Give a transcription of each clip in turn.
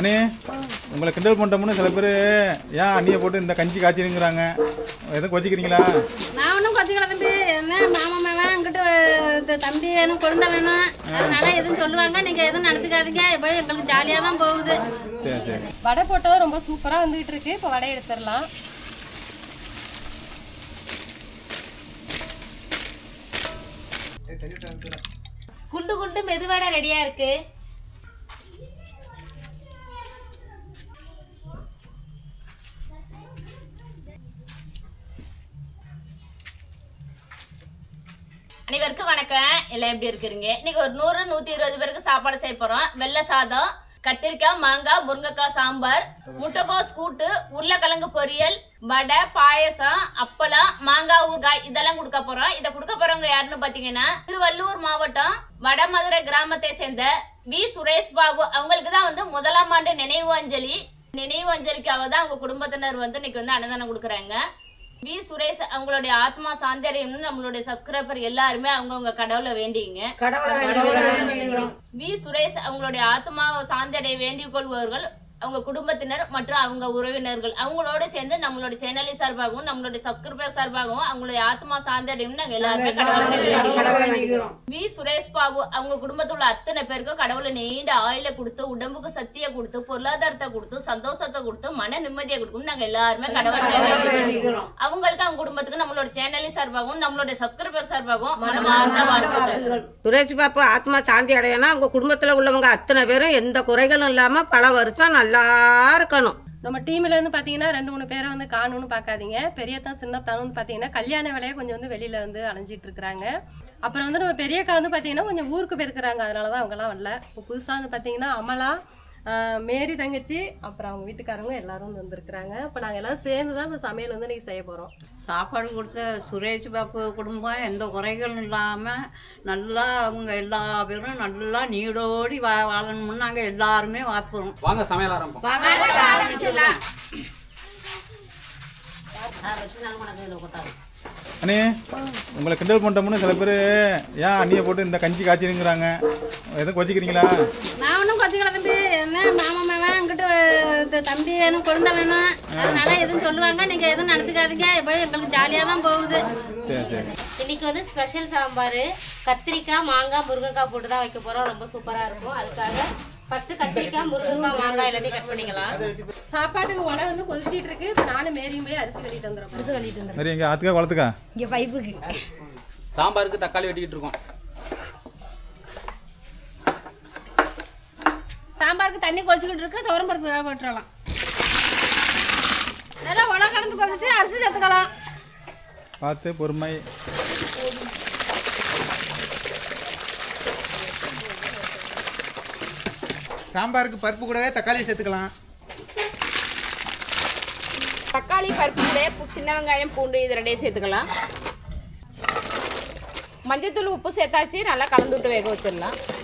அண்ணே உங்களை கிண்டல் பண்ணிட்டோம்னு சில பேர் ஏன் அண்ணியை போட்டு இந்த கஞ்சி காய்ச்சிருங்கிறாங்க எதுவும் கொச்சிக்கிறீங்களா நான் ஒன்றும் கொச்சிக்கல தம்பி. என்ன மாமா மாவன் இங்கிட்டு தம்பி வேணும் குழந்தை வேணும். அதனால எதுவும் சொல்லுவாங்க. நீங்கள் எதுவும் நினச்சிக்காதீங்க. எப்போ எங்களுக்கு ஜாலியாக தான் போகுது. சரி சரி. வடை போட்டதும் ரொம்ப சூப்பராக வந்துகிட்டு இருக்கு. இப்போ வடை எடுத்துடலாம். குண்டு குண்டு மெதுவடை ரெடியாக இருக்கு. அனைவருக்கும் வணக்கம். எல்லாம் எப்படி இருக்கிறீங்க? இன்னைக்கு ஒரு நூறு நூத்தி இருபது பேருக்கு சாப்பாடு செய்ய போறோம். வெள்ளை சாதம் கத்திரிக்காய் மாங்காய் முருங்கைக்காய் சாம்பார் முட்டைக்கோஸ் கூட்டு உருளைக்கிழங்கு பொரியல் வடை பாயசம் அப்பளம் மாங்காய் ஊறுகாய் இதெல்லாம் கொடுக்க போறோம். இதை கொடுக்க போறவங்க யாருன்னு பாத்தீங்கன்னா திருவள்ளூர் மாவட்டம் வடமதுரை கிராமத்தை சேர்ந்த வி. சுரேஷ் பாபு. அவங்களுக்கு தான் வந்து முதலாம் ஆண்டு நினைவு அஞ்சலி. நினைவு அஞ்சலிக்காக தான் அவங்க குடும்பத்தினர் வந்து இன்னைக்கு வந்து அன்னதானம் கொடுக்குறாங்க. வி சுரேஷ் அவங்களுடைய ஆத்மா சாந்தரியம்னு நம்மளுடைய சப்ஸ்கிரைபர் எல்லாருமே அவங்கவுங்க கடவுளை வேண்டிங்க வி சுரேஷ் அவங்களுடைய ஆத்மா சாந்தடைய வேண்டிக் கொள்பவர்கள் அவங்க குடும்பத்தினர் மற்றும் அவங்க உறவினர்கள். அவங்களோட சேர்ந்து நம்மளோட சேனலி சார்பாகவும் நம்மளுடைய சப்ஸ்கிரைபர் சார்பாகவும் அவங்களுடைய ஆத்மா சாந்தடையும் நாங்க எல்லாருமே கடவுளை வி. சுரேஷ் பாபு அவங்க குடும்பத்துல உள்ள அத்தனை பேருக்கும் கடவுளை நீண்ட ஆயில கொடுத்து உடம்புக்கு சக்தியை கொடுத்து பொருளாதாரத்தை கொடுத்து சந்தோஷத்தை கொடுத்து மன நிம்மதியை கொடுக்கும் நாங்க எல்லாருமே கடவுளை அவங்களுக்கு அவங்க குடும்பத்துக்கு நம்மளோட சேனலி சார்பாகவும் நம்மளுடைய சப்ஸ்கிரைபர் சார்பாகவும் மனமார்ந்த வாழ்த்துக்கள். சுரேஷ் பாப்பா ஆத்மா சாந்தி அடையணும் அவங்க குடும்பத்தில் உள்ளவங்க அத்தனை பேரும் எந்த குறைகளும் இல்லாமல் பல வருஷம் நல்லா இருக்கணும். நம்ம டீம்ல இருந்து பார்த்தீங்கன்னா ரெண்டு மூணு பேரை வந்து காணும்னு பார்க்காதீங்க பெரியத்தான் சின்னத்தான் வந்து பார்த்தீங்கன்னா கல்யாண வேலையை கொஞ்சம் வந்து வெளியில வந்து அலைஞ்சிட்டு இருக்கிறாங்க. அப்புறம் வந்து நம்ம பெரியக்கா வந்து பார்த்தீங்கன்னா கொஞ்சம் ஊருக்கு போயிருக்கிறாங்க. அதனால தான் அவங்கெல்லாம் வரல. இப்போ புதுசாக வந்து பார்த்தீங்கன்னா அமலா மேரி தங்கச்சி அப்புறம் அவங்க வீட்டுக்காரங்க எல்லாரும் வந்து வந்திருக்கிறாங்க. இப்போ நாங்கள் எல்லாம் சேர்ந்து தான் இப்போ சமையல் வந்து இன்னைக்கு செய்ய போகிறோம் சாப்பாடு கொடுத்த சுரேஷ் பாபு குடும்பம் எந்த குறைகளும் இல்லாமல் நல்லா அவங்க எல்லா பேரும் நல்லா நீடோடி வா வாழணும்னு நாங்கள் எல்லாருமே வாழ்த்துறோம் வாங்க சமையல் ஆரம்பம். அண்ணே உங்களை கிண்டல் பண்ணிட்டோம்னு சில பேர் ஏன் அண்ணியை போட்டு இந்த கஞ்சி காய்ச்சிருங்கிறாங்க எதுவும் கொச்சிக்கிறீங்களா ஒன்றும் கொச்சிக்கல தம்பி. என்ன மாமா மாவன் இங்கிட்டு தம்பி வேணும் குழந்தை வேணும். அதனால எதுவும் சொல்லுவாங்க. நீங்கள் எதுவும் நினச்சிக்காதீங்க. எப்போ எங்களுக்கு ஜாலியாக தான் போகுது. சரி சரி. இன்னைக்கு வந்து ஸ்பெஷல் சாம்பார். கத்திரிக்காய் மாங்காய் முருங்கைக்காய் போட்டு தான் வைக்க போகிறோம் ரொம்ப சூப்பராக இருக்கும். அதுக்காக ஃபர்ஸ்ட் கத்திரிக்காய் முருங்கைக்காய் மாங்காய் எல்லாத்தையும் கட் பண்ணிக்கலாம். சாப்பாட்டுக்கு உடனே வந்து கொதிச்சிட்டு இருக்கு. இப்போ நானும் மேரியும் போய் அரிசி கட்டிட்டு வந்துடுறோம். அரிசி கட்டிட்டு சரி எங்க ஆத்துக்கா வளர்த்துக்கா இங்கே பைப்புக்கு சாம்பாருக்கு தக்காளி வெட்டிக்கிட்டு இருக்கோம் சாம்பாருக்கு தண்ணி கொதிச்சுக்கிட்டு இருக்கு துவரம்பருப்பு வேக போட்டுறலாம். நல்லா உட கலந்து கொதிச்சுட்டு அரிசி சேர்த்துக்கலாம். பார்த்து பொறுமை. சாம்பாருக்கு பருப்பு கூடவே தக்காளி சேர்த்துக்கலாம். தக்காளி பருப்பு கூட பு- சின்ன வெங்காயம் பூண்டு இது ரெண்டையும் சேர்த்துக்கலாம். மஞ்சத்தூள் உப்பு சேர்த்தாச்சு நல்லா கலந்து விட்டு வேக வச்சிடலாம்.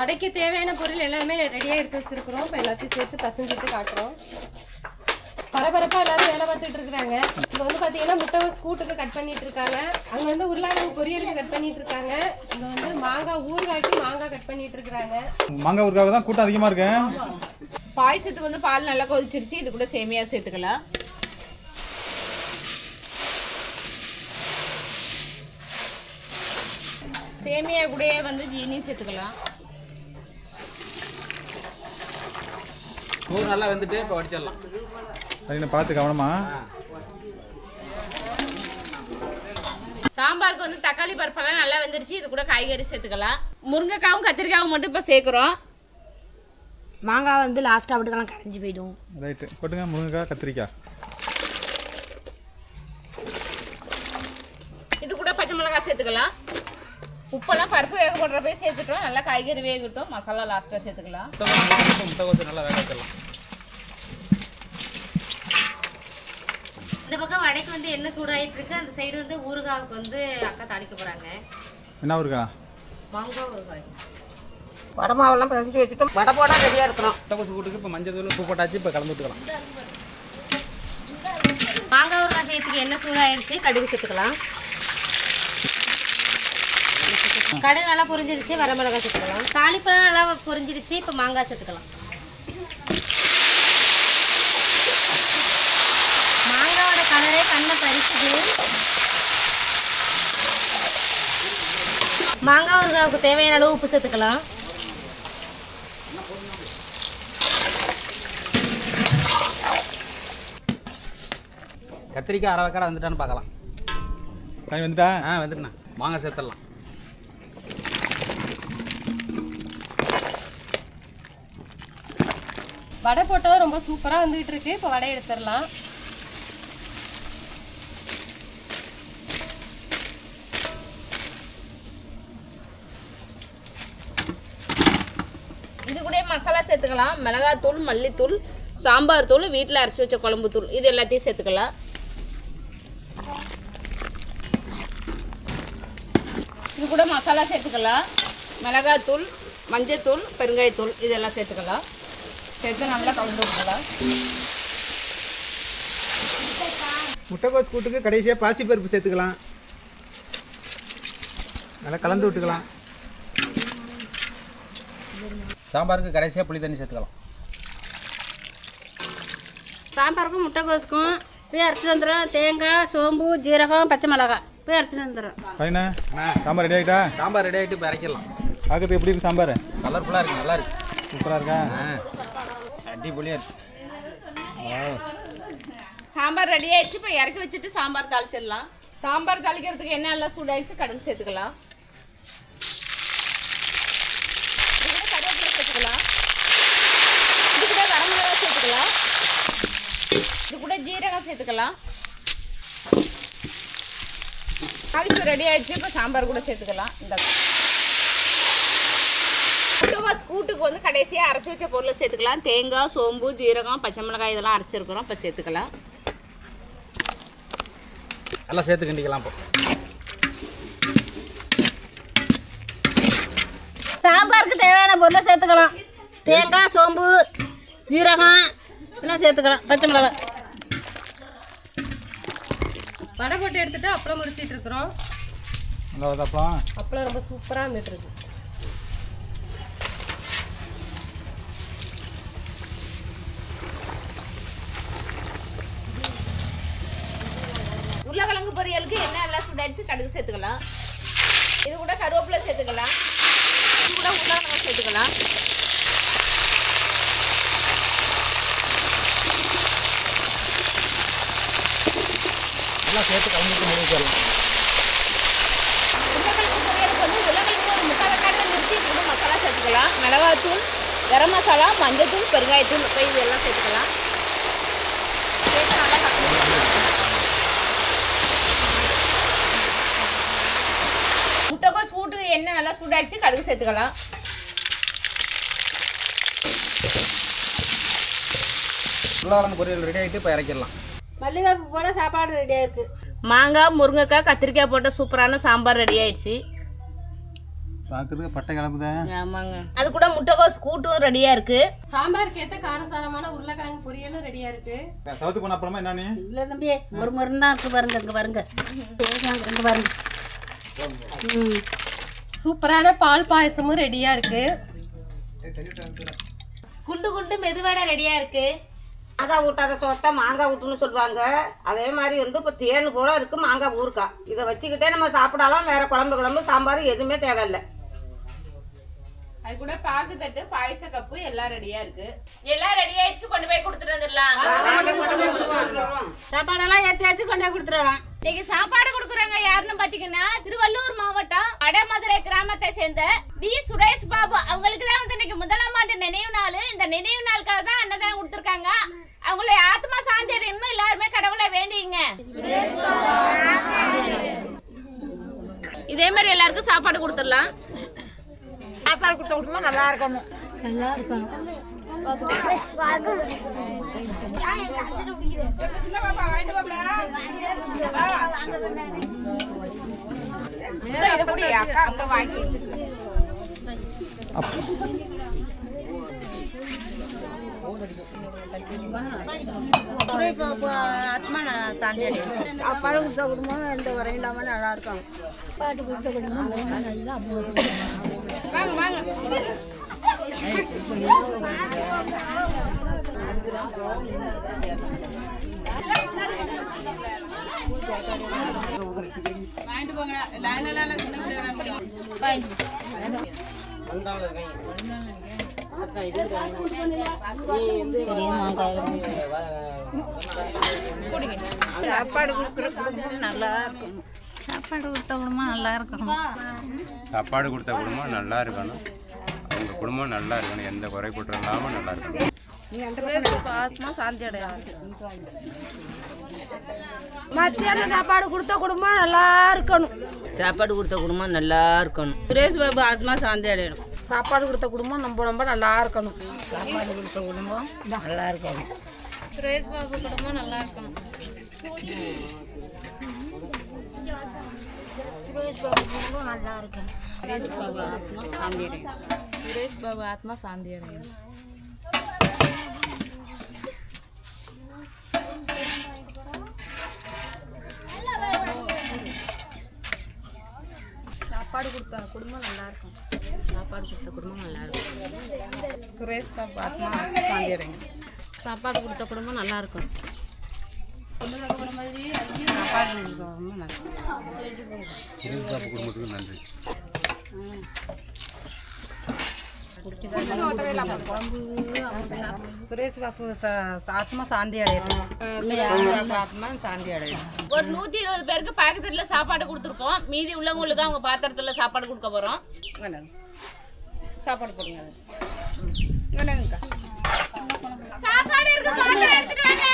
வடைக்கு தேவையான பொருள் எல்லாமே ரெடியாக எடுத்து வச்சிருக்கிறோம். இப்போ எல்லாத்தையும் சேர்த்து பசஞ்சிட்டு காட்டுறோம். பரபரப்பாக எல்லாரும் வேலை பார்த்துட்டு இருக்கிறாங்க. இங்கே வந்து பார்த்தீங்கன்னா முட்டை ஸ்கூட்டுக்கு கட் பண்ணிட்டு இருக்காங்க. அங்கே வந்து உருளைக்கிழங்கு பொரியலுக்கு கட் பண்ணிட்டு இருக்காங்க. இங்கே வந்து மாங்காய் ஊறுகாய்க்கு மாங்காய் கட் பண்ணிட்டு இருக்கிறாங்க. மாங்காய் ஊருக்காக தான் கூட்டம் அதிகமாக இருக்கு. பாயசத்துக்கு வந்து பால் நல்லா கொதிச்சிருச்சு. இது கூட சேமியா சேர்த்துக்கலாம். சேமியா கூடயே வந்து ஜீனி சேர்த்துக்கலாம். சோறு நல்லா வெந்துட்டு இப்போ வடிச்சிடலாம் சரிண்ணே பார்த்து கவனமா. சாம்பாருக்கு வந்து தக்காளி பருப்பெல்லாம் நல்லா வெந்துருச்சு. இது கூட காய்கறி சேர்த்துக்கலாம். முருங்கைக்காவும் கத்திரிக்காவும் மட்டும் இப்போ சேர்க்குறோம். மாங்காய் வந்து லாஸ்ட்டாக விட்டுக்கலாம் கரைஞ்சி போயிடும். ரைட்டு கொட்டுங்க முருங்கைக்காய் கத்திரிக்காய். இது கூட பச்சை மிளகாய் சேர்த்துக்கலாம். உப்பெல்லாம் பருப்பு வேக போடுறப்ப சேர்த்துட்டோம். நல்லா காய்கறி வேகட்டும். மசாலா லாஸ்ட்டாக சேர்த்துக்கலாம். முட்டைக்கோசு முட்டைக்கோசு நல்லா வேக வச்சிடலாம் இந்த பக்கம் வடைக்கு வந்து என்ன சூடாயிட்டு இருக்கு? அந்த சைடு வந்து ஊறுகாவுக்கு வந்து அக்கா தாளிக்க போகிறாங்க என்ன ஊருக்கா மாங்காய் ஊறுகாய் வடை மாவெல்லாம் பிணைஞ்சி வச்சுட்டு வடை போட ரெடியாக இருக்கிறோம் முட்டைக்கோசு கூட்டுக்கு இப்போ மஞ்சள் தூள் உப்பு போட்டாச்சு இப்போ கலந்து விட்டுக்கலாம் மாங்காய் ஊறுகாய் சேர்த்துக்கு என்ன சூடாயிருச்சு? கடுகு சேர்த்துக்கலாம். கடுகு நல்லா பொரிஞ்சிருச்சு வரமிளகாய் சேர்த்துக்கலாம். தாளிப்பழம் நல்லா பொரிஞ்சிருச்சு இப்போ மாங்காய் சேர்த்துக்கலாம். மாங்காவோட கலரே கண்ணை பறிச்சுது. மாங்காய் ஊறுகாவுக்கு தேவையான அளவு உப்பு சேர்த்துக்கலாம். கத்திரிக்காய் அரை வைக்காட வந்துட்டான்னு பார்க்கலாம். வந்துட்டா? ஆ வந்துட்டுண்ணா. மாங்காய் சேர்த்துடலாம். வடை போட்டதும் ரொம்ப சூப்பராக வந்துகிட்டு இருக்கு. இப்போ வடை எடுத்துடலாம். இது கூட மசாலா சேர்த்துக்கலாம். மிளகாத்தூள் மல்லித்தூள் சாம்பார் தூள் வீட்டில் அரைச்சி வச்ச குழம்பு தூள். இது எல்லாத்தையும் சேர்த்துக்கலாம். இது கூட மசாலா சேர்த்துக்கலாம். மிளகாத்தூள் மஞ்சத்தூள் பெருங்காயத்தூள் இதெல்லாம் சேர்த்துக்கலாம். சேர்த்து நல்லா கலந்து விட்டுக்கலாம் முட்டைக்கோஸ் கூட்டுக்கு கடைசியாக பாசிப்பருப்பு சேர்த்துக்கலாம். நல்லா கலந்து விட்டுக்கலாம். சாம்பாருக்கு கடைசியாக புளி தண்ணி சேர்த்துக்கலாம். சாம்பாருக்கும் முட்டைக்கோசுக்கும் போய் அரைச்சிட்டு வந்துடும் தேங்காய் சோம்பு ஜீரகம் பச்சை மிளகாய். போய் அரைச்சிட்டு வந்துடும் பையனா சாம்பார் ரெடி ஆகிட்டா சாம்பார் ரெடி ஆகிட்டு இப்போ இறக்கிடலாம் பார்க்கறதுக்கு எப்படி இருக்கு சாம்பார்? கலர்ஃபுல்லாக இருக்கு நல்லா இருக்கு. சூப்பராக இருக்கா? ஆ அடிப்பொலியாக இருக்கு. சாம்பார் ரெடி ஆயிடுச்சு. இப்போ இறக்கி வச்சுட்டு சாம்பார் தாளிச்சிடலாம். சாம்பார் தாளிக்கிறதுக்கு என்ன எல்லாம் சூடாயிடுச்சு கடுகு சேர்த்துக்கலாம். இது கூட கருவேப்பிலை சேர்த்துக்கலாம். இது கூட வரமிளகா சேர்த்துக்கலாம். இது கூட ஜீரகம் சேர்த்துக்கலாம். தாளிப்பு ரெடி ஆயிடுச்சு. இப்போ சாம்பார் கூட சேர்த்துக்கலாம். இந்த. முட்டைவாஸ் கூட்டுக்கு வந்து கடைசியாக அரைச்சி வச்ச பொருளை சேர்த்துக்கலாம். தேங்காய் சோம்பு ஜீரகம் பச்சை மிளகாய் இதெல்லாம் அரைச்சிருக்கிறோம் இப்போ சேர்த்துக்கலாம். நல்லா சேர்த்து கிண்டிக்கலாம் இப்போ சாம்பாருக்கு தேவையான பொருளை சேர்த்துக்கலாம். தேங்காய் சோம்பு ஜீரகம் எல்லாம் சேர்த்துக்கலாம். பச்சை மிளகாய். வடை போட்டு எடுத்துட்டு அப்பளம் முடிச்சிட்டு இருக்கிறோம். அப்பளம் ரொம்ப சூப்பராக வந்துட்டு இருக்கு உருளைக்கிழங்கு பொரியலுக்கு எல்லாம் சுடாச்சு கடுகு சேர்த்துக்கலாம். இது கூட கருவேப்பிலை சேர்த்துக்கலாம். இது கூட உருளைக்கிழங்கு சேர்த்துக்கலாம். நல்லா சேர்த்து கலந்துட்டு முடிச்சிடலாம் உருளைக்கிழங்கு பொரியலுக்கு வந்து உருளைக்கிழங்கு ஒரு முக்கால் வெக்காட்டில் நிறுத்தி இது கூட மசாலா சேர்த்துக்கலாம். மிளகாத்தூள் கரம் மசாலா மஞ்சத்தூள் பெருங்காயத்தூள் இப்போ இது எல்லாம் சேர்த்துக்கலாம் சேர்த்து நல்லா கலந்து முட்டைக்கோஸ் கூட்டு எண்ணெய் நல்லா சூடாச்சு கடுகு சேர்த்துக்கலாம். உருளைக்கிழங்கு பொரியல் ரெடி ஆகிட்டு இப்போ இறக்கிடலாம். மல்லிகை போட சாப்பாடு ரெடியாக இருக்குது மாங்காய் முருங்கைக்காய் கத்திரிக்காய் போட்ட சூப்பரான சாம்பார் ரெடி ஆயிடுச்சு. பார்க்கறதுக்கு பட்டை கிளம்புதே. ஆமாங்க. அது கூட முட்டைக்கோஸ் கூட்டும் ரெடியாக இருக்குது சாம்பாருக்கு ஏற்ற காரசாரமான உருளைக்கிழங்கு பொரியலும் ரெடியாக இருக்கு. சவுத்து போன அப்புறமா என்ன நீ? இல்லை தம்பி ஒரு மருந்து தான் இருக்குது பாருங்க இங்கே பாருங்க. இங்கே பாருங்க. சூப்பரான பால் பாயசமும் ரெடியாக இருக்கு. குண்டு குண்டு மெதுவடை ரெடியாக இருக்குது மாங்காய் ஊட்டாத சோத்தை மாங்காய் ஊட்டுன்னு சொல்லுவாங்க. அதே மாதிரி வந்து இப்போ தேன் போல இருக்குது மாங்காய் ஊறுக்காய் இதை வச்சுக்கிட்டே நம்ம சாப்பிடலாம் வேறு குழம்பு குழம்பு சாம்பார் எதுவுமே தேவையில்லை. அது கூட பாக்கு தட்டு பாயச கப்பு எல்லாம் ரெடியா இருக்கு. எல்லாம் ரெடி ஆயிடுச்சு கொண்டு போய் கொடுத்துட்டு வந்துடலாம். சாப்பாடெல்லாம் ஏற்றியாச்சு கொண்டு போய் கொடுத்துடலாம். இன்னைக்கு சாப்பாடு கொடுக்குறாங்க யாருன்னு பாத்தீங்கன்னா திருவள்ளூர் மாவட்டம் வடமதுரை கிராமத்தை சேர்ந்த வி. சுரேஷ் பாபு. அவங்களுக்கு தான் வந்து இன்னைக்கு முதலாம் ஆண்டு நினைவு நாள். இந்த நினைவு நாளுக்காக தான் அன்னதானம் கொடுத்துருக்காங்க. அவங்களுடைய ஆத்மா சாந்தி அடையணும்னு எல்லாருமே கடவுளை வேண்டிங்க இதே மாதிரி எல்லாருக்கும் சாப்பாடு கொடுத்துடலாம். சாப்பாடு கொடுத்த விட்டோம்னா நல்லா இருக்கணும். இது கூட அக்கா அக்கா வாங்கி. வச்சிருக்கு ஆத்மா சாந்தி அடையும் சாப்பாடு கொடுத்த குடும்பம் இருக்கும் சாப்பாடு கொடுக்குற குடும்பம் நல்லா இருக்கும் சாப்பாடு கொடுத்த குடும்பம் நல்லா இருக்கணும். சாப்பாடு கொடுத்த குடும்பம் நல்லா இருக்கணும். அவங்க குடும்பம் நல்லா இருக்கணும். எந்த குறை குற்றம் இல்லாமல் நல்லா இருக்கணும். ஆத்மா சாந்தி அடையாது மத்தியான சாப்பாடு கொடுத்த குடும்பம் நல்லா இருக்கணும். சாப்பாடு கொடுத்த குடும்பம் நல்லா இருக்கணும். சுரேஷ் பாபு ஆத்மா சாந்தி அடையணும். சாப்பாடு கொடுத்த குடும்பம் ரொம்ப ரொம்ப நல்லா இருக்கணும். சாப்பாடு கொடுத்த குடும்பம் நல்லா இருக்கணும். சுரேஷ் பாபு குடும்பம் நல்லா இருக்கணும். சுரேஷ் பாபு ஆத்மா சாந்தி அடையணும் சாப்பாடு கொடுத்த குடும்பம் நல்லா இருக்கும். சாப்பாடு கொடுத்த குடும்பம் நல்லா இருக்கும். சுரேஷ் பாபு ஆத்மா சாந்தி அடையும். சாப்பாடு கொடுத்த குடும்பம் நல்லா இருக்கும். குடும்பத்துக்கு நன்றி. சுரேஷ் பாபு ஆத்மா சாந்தி அடையட்டும் ஆத்மா சாந்தி அடையட்டும் ஒரு நூத்தி இருபது பேருக்கு பாக்கெட்ல சாப்பாடு கொடுத்துருக்கோம். மீதி உள்ளவங்களுக்கு அவங்க பாத்திரத்துல சாப்பாடு கொடுக்க போறோம். சாப்பாடு போடுங்க. சாப்பாடு இருக்கு பாத்திரம் எடுத்துட்டு வாங்க.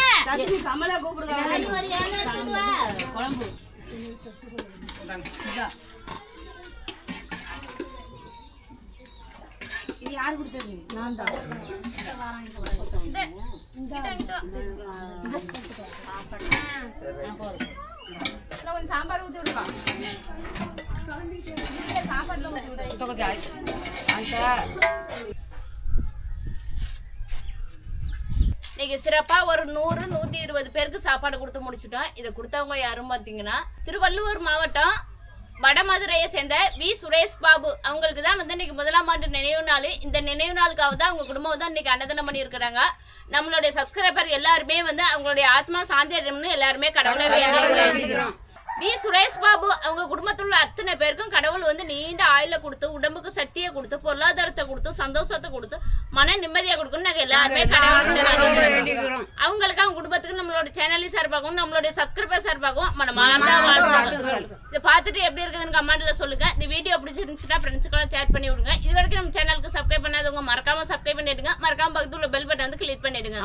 கமலா கூப்பிடுங்க. கொஞ்சம் சாம்பார் ஊத்தி விடுவா சாப்பாடுல விடு. இன்னைக்கு சிறப்பா ஒரு நூறு நூத்தி இருபது பேருக்கு சாப்பாடு கொடுத்து முடிச்சிட்டோம். இதை கொடுத்தவங்க யாரும் பார்த்தீங்கன்னா திருவள்ளூர் மாவட்டம் வடமதுரையை சேர்ந்த வி. சுரேஷ் பாபு. அவங்களுக்கு தான் வந்து இன்னைக்கு முதலாம் ஆண்டு நினைவு நாள். இந்த நினைவு நாளுக்காக தான் அவங்க குடும்பம் வந்து இன்னைக்கு அன்னதானம் பண்ணியிருக்கிறாங்க. நம்மளுடைய சப்ஸ்கிரைபர் எல்லாருமே வந்து அவங்களுடைய ஆத்மா சாந்தி அடையணும்னு எல்லாருமே கடவுளை வேண்டிக்கிறோம். வி சுரேஷ் பாபு அவங்க குடும்பத்தில் உள்ள அத்தனை பேருக்கும் கடவுள் வந்து நீண்ட ஆயுள கொடுத்து உடம்புக்கு சக்தியை கொடுத்து பொருளாதாரத்தை கொடுத்து சந்தோஷத்தை கொடுத்து மன நிம்மதியை கொடுக்கணும் நாங்கள் எல்லாருமே கடவுள். அவங்களுக்கு அவங்க குடும்பத்துக்கு நம்மளோட சேனலி சார்பாகவும் நம்மளுடைய சப்ஸ்கிரைபர் சார்பாகவும் மனமார்ந்த வாழ்த்துக்கள். இதை பார்த்துட்டு எப்படி இருக்குதுன்னு கமெண்ட்ல சொல்லுங்க. இந்த வீடியோ பிடிச்சிருந்துச்சுன்னா ஃப்ரெண்ட்ஸுக்கெல்லாம் ஷேர் பண்ணி விடுங்க. இது வரைக்கும் நம்ம சேனலுக்கு சப்ஸ்கிரைப் பண்ணாதவங்க மறக்காம சப்ஸ்கிரைப் பண்ணிடுங்க. மறக்காம பக்கத்துல பெல் பட்டன் வந்து கிளிக் பண்ணிடுங்க.